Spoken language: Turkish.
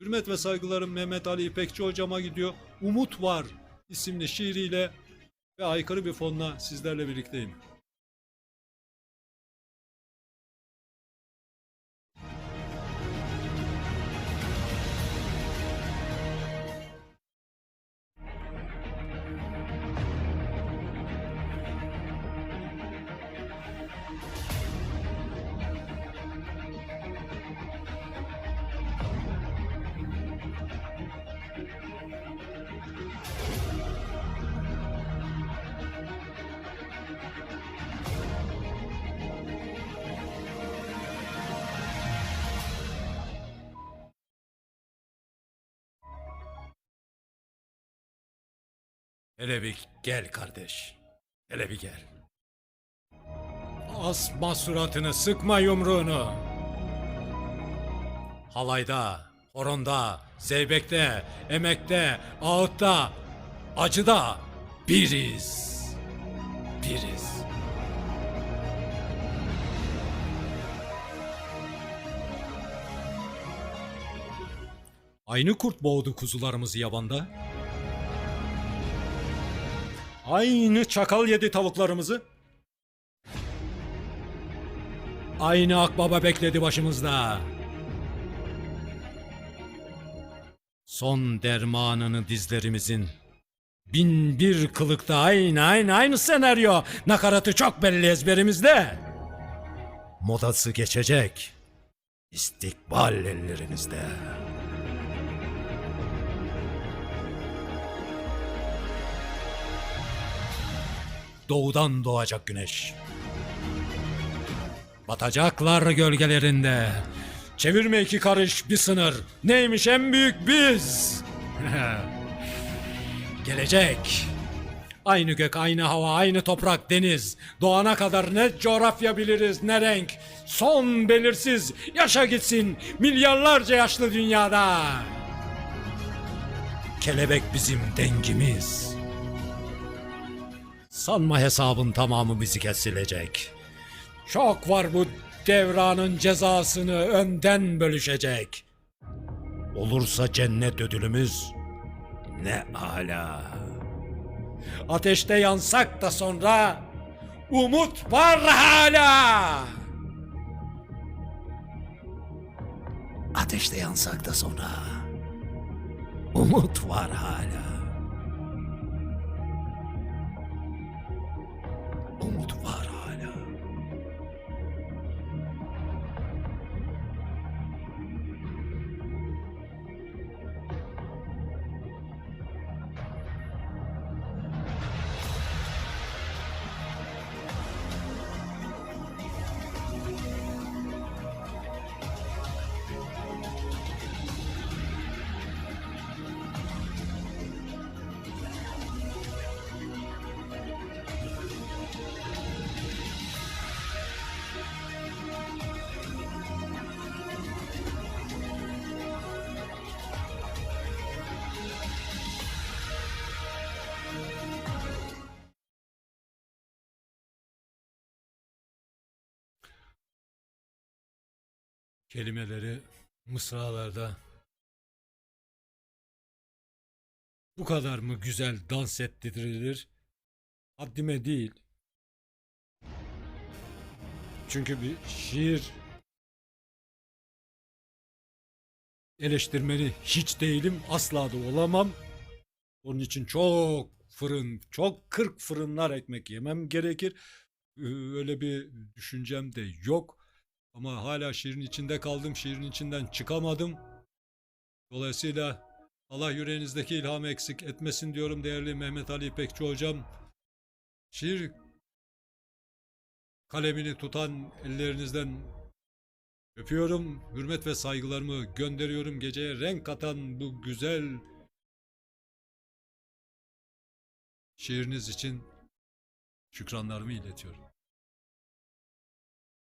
Hürmet ve saygılarım Mehmet Ali İpekçi hocama gidiyor. Umut Var isimli şiiriyle ve aykırı bir fonla sizlerle birlikteyim. Hele bir gel kardeş. Hele bir gel. Asma suratını, sıkma yumruğunu. Halayda, horonda, zeybekte, emekte, ağıtta, acıda biriz. Biriz. Aynı kurt boğdu kuzularımızı yabanda. Aynı çakal yedi tavuklarımızı. Aynı akbaba bekledi başımızda. Son dermanını dizlerimizin. Bin bir kılıkta aynı aynı aynı senaryo. Nakaratı çok belli ezberimizde. Modası geçecek. İstikbal ellerinizde. Doğudan doğacak güneş. Batacaklar gölgelerinde. Çevirme iki karış bir sınır. Neymiş en büyük biz. Gelecek. Aynı gök, aynı hava, aynı toprak, deniz. Doğana kadar ne coğrafya biliriz, ne renk. Son belirsiz, yaşa gitsin milyarlarca yaşlı dünyada. Kelebek bizim dengimiz. Sanma hesabın tamamı bizi kesilecek. Çok var bu devranın cezasını önden bölüşecek. Olursa cennet ödülümüz ne ala. Ateşte yansak da sonra umut var hala. Ateşte yansak da sonra umut var hala. Kelimeleri mısralarda bu kadar mı güzel dans ettirilir? Haddime değil. Çünkü bir şiir eleştirmeni hiç değilim, asla da olamam. Onun için çok fırın, çok kırk fırınlar ekmek yemem gerekir. Öyle bir düşüncem de yok. Ama hala şiirin içinde kaldım, şiirin içinden çıkamadım. Dolayısıyla Allah yüreğinizdeki ilhamı eksik etmesin diyorum değerli Mehmet Ali İpekçi hocam. Şiir kalemini tutan ellerinizden öpüyorum. Hürmet ve saygılarımı gönderiyorum. Geceye renk katan bu güzel şiiriniz için şükranlarımı iletiyorum.